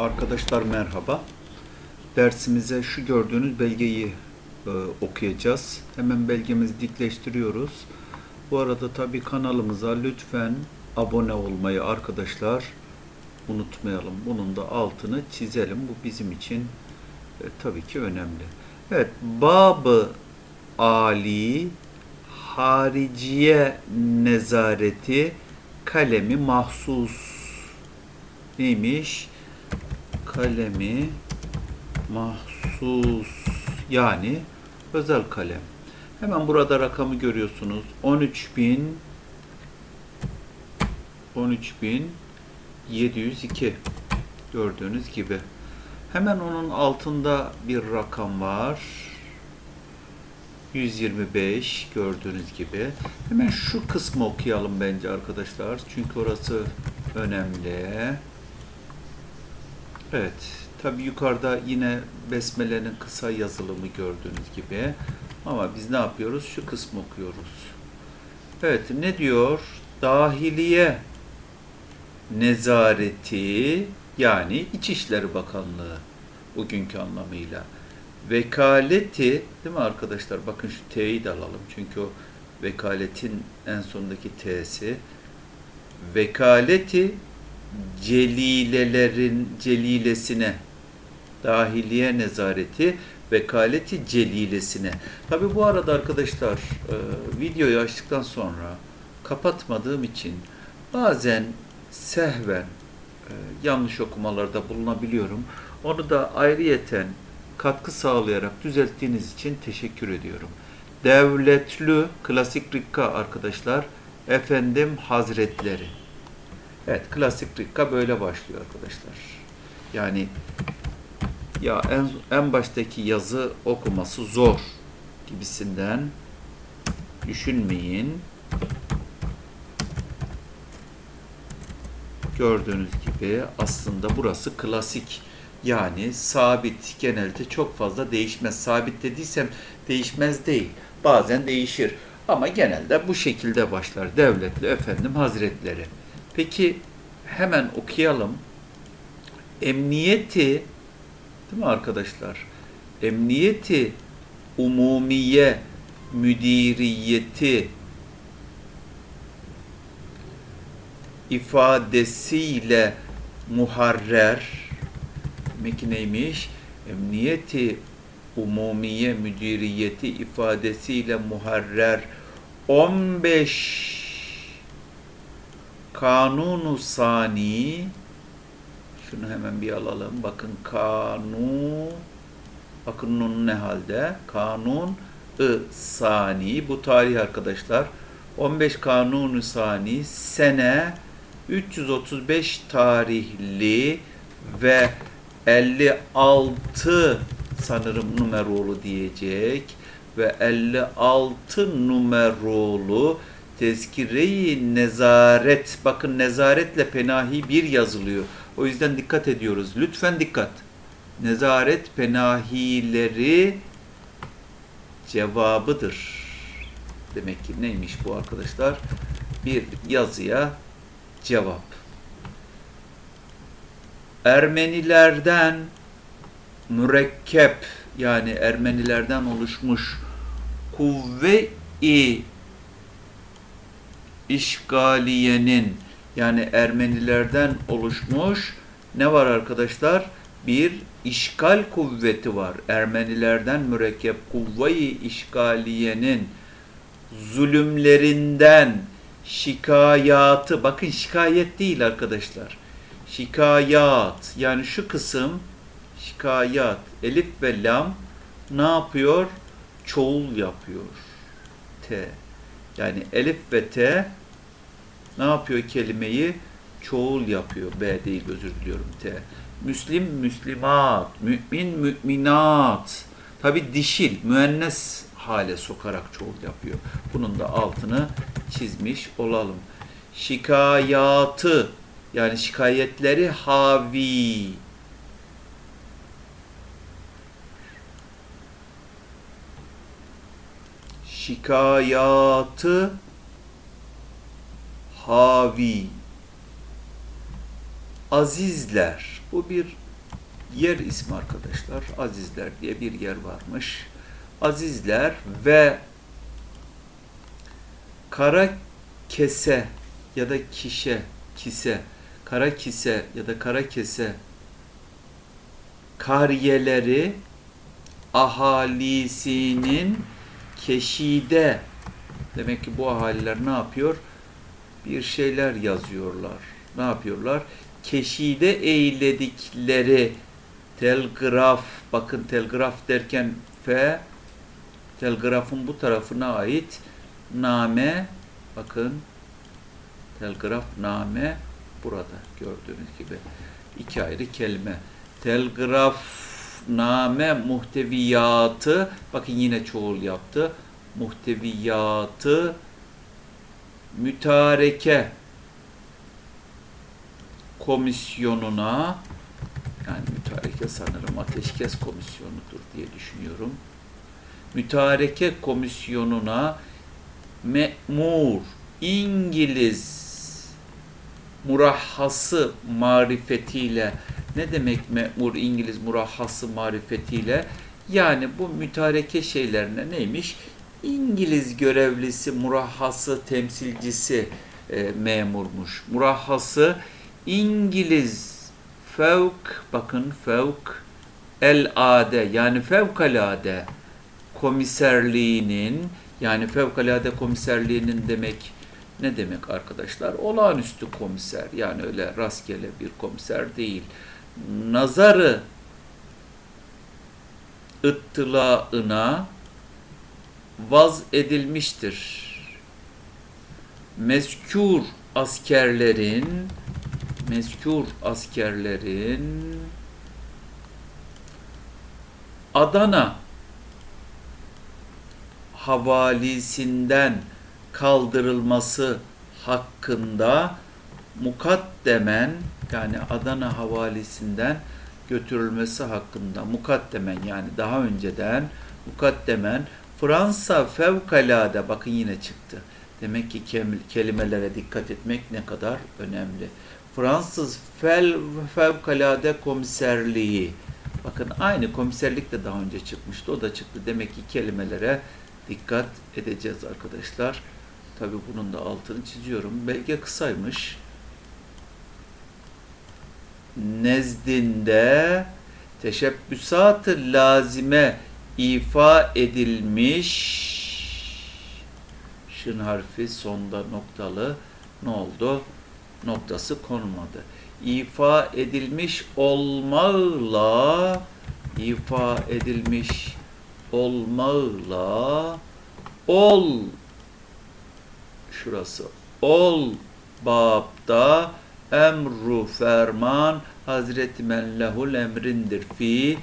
Arkadaşlar merhaba. Dersimize şu gördüğünüz belgeyi e, okuyacağız. Hemen belgemizi dikleştiriyoruz. Bu arada tabii kanalımıza lütfen abone olmayı arkadaşlar unutmayalım. Bunun da altını çizelim. Bu bizim için e, tabii ki önemli. Evet, Babı Ali Hariciye Nezareti kalemi mahsus neymiş? Kalemi mahsus yani özel kalem. Hemen burada rakamı görüyorsunuz. 13.000 13.702 gördüğünüz gibi. Hemen onun altında bir rakam var. 125 gördüğünüz gibi. Hemen şu kısmı okuyalım bence arkadaşlar. Çünkü orası önemli. Evet. Tabi yukarıda yine besmelerin kısa yazılımı gördüğünüz gibi. Ama biz ne yapıyoruz? Şu kısmı okuyoruz. Evet. Ne diyor? Dahiliye nezareti yani İçişleri Bakanlığı bugünkü anlamıyla vekaleti değil mi arkadaşlar? Bakın şu T'yi de alalım. Çünkü o vekaletin en sondaki T'si. Vekaleti celilelerin celilesine dahiliye nezareti vekaleti celilesine. Tabi bu arada arkadaşlar e, videoyu açtıktan sonra kapatmadığım için bazen sehven e, yanlış okumalarda bulunabiliyorum. Onu da ayrıyeten katkı sağlayarak düzelttiğiniz için teşekkür ediyorum. Devletlü klasik rikka arkadaşlar. Efendim Hazretleri. Evet klasik rikka böyle başlıyor arkadaşlar. Yani ya en, en baştaki yazı okuması zor gibisinden düşünmeyin. Gördüğünüz gibi aslında burası klasik yani sabit genelde çok fazla değişmez. Sabit dediysem değişmez değil. Bazen değişir. Ama genelde bu şekilde başlar. Devletli efendim hazretleri. Peki hemen okuyalım. Emniyeti değil mi arkadaşlar? Emniyeti umumiye müdiriyeti ifadesiyle muharrer demek neymiş? Emniyeti umumiye müdiriyeti ifadesiyle muharrer 15 Kanunu sani şunu hemen bir alalım. Bakın kanun bakın nun ne halde? Kanun ı sani bu tarih arkadaşlar. 15 Kanunu sani sene 335 tarihli ve 56 sanırım numarolu diyecek ve 56 numarolu tezkire-i nezaret. Bakın nezaretle penahi bir yazılıyor. O yüzden dikkat ediyoruz. Lütfen dikkat. Nezaret penahileri cevabıdır. Demek ki neymiş bu arkadaşlar? Bir yazıya cevap. Ermenilerden mürekkep yani Ermenilerden oluşmuş kuvve-i işgaliyenin yani Ermenilerden oluşmuş ne var arkadaşlar? Bir işgal kuvveti var. Ermenilerden mürekkep kuvve-i işgaliyenin zulümlerinden şikayatı bakın şikayet değil arkadaşlar. Şikayat yani şu kısım şikayat elif ve lam ne yapıyor? Çoğul yapıyor. T. Yani elif ve T ne yapıyor kelimeyi? Çoğul yapıyor. B değil özür diliyorum T. Müslim, müslimat, mümin, müminat. Tabi dişil, müennes hale sokarak çoğul yapıyor. Bunun da altını çizmiş olalım. Şikayatı yani şikayetleri havi. Şikayatı havi. Azizler. Bu bir yer ismi arkadaşlar. Azizler diye bir yer varmış. Azizler ve kara kese ya da kişe, kise, kara kise ya da kara kese kariyeleri ahalisinin keşide demek ki bu ahaliler ne yapıyor? Bir şeyler yazıyorlar. Ne yapıyorlar? Keşide eyledikleri telgraf, bakın telgraf derken F, telgrafın bu tarafına ait name, bakın telgraf name burada gördüğünüz gibi iki ayrı kelime. Telgraf name muhteviyatı bakın yine çoğul yaptı. Muhteviyatı mütareke komisyonuna yani mütareke sanırım ateşkes komisyonudur diye düşünüyorum. Mütareke komisyonuna memur İngiliz murahhası marifetiyle ne demek memur İngiliz murahhası marifetiyle yani bu mütareke şeylerine neymiş? İngiliz görevlisi murahhası temsilcisi e, memurmuş. Murahhası İngiliz fevk bakın fevk el ade yani fevkalade komiserliğinin yani fevkalade komiserliğinin demek ne demek arkadaşlar? Olağanüstü komiser yani öyle rastgele bir komiser değil. Nazarı ıttılaına vaz edilmiştir. Mezkür askerlerin mezkür askerlerin Adana havalisinden kaldırılması hakkında mukaddemen yani Adana havalisinden götürülmesi hakkında mukaddemen yani daha önceden mukaddemen Fransa fevkalade bakın yine çıktı. Demek ki kelimelere dikkat etmek ne kadar önemli. Fransız fel, fevkalade komiserliği. Bakın aynı komiserlik de daha önce çıkmıştı. O da çıktı. Demek ki kelimelere dikkat edeceğiz arkadaşlar. Tabi bunun da altını çiziyorum. Belge kısaymış. Nezdinde teşebbüsat-ı lazime ifa edilmiş şın harfi sonda noktalı ne oldu? Noktası konmadı. İfa edilmiş olmağla ifa edilmiş olmağla ol şurası ol babda emru ferman Hazreti men lehul emrindir fi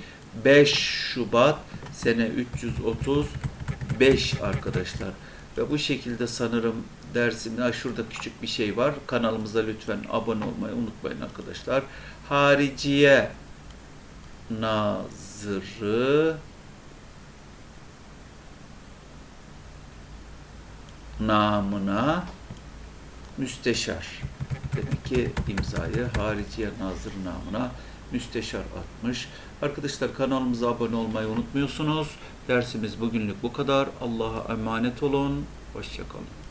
5 Şubat sene 335 arkadaşlar. Ve bu şekilde sanırım dersimde şurada küçük bir şey var. Kanalımıza lütfen abone olmayı unutmayın arkadaşlar. Hariciye Nazırı namına müsteşar. Demek ki imzayı Hariciye Nazır namına müsteşar atmış. Arkadaşlar kanalımıza abone olmayı unutmuyorsunuz. Dersimiz bugünlük bu kadar. Allah'a emanet olun. Hoşçakalın.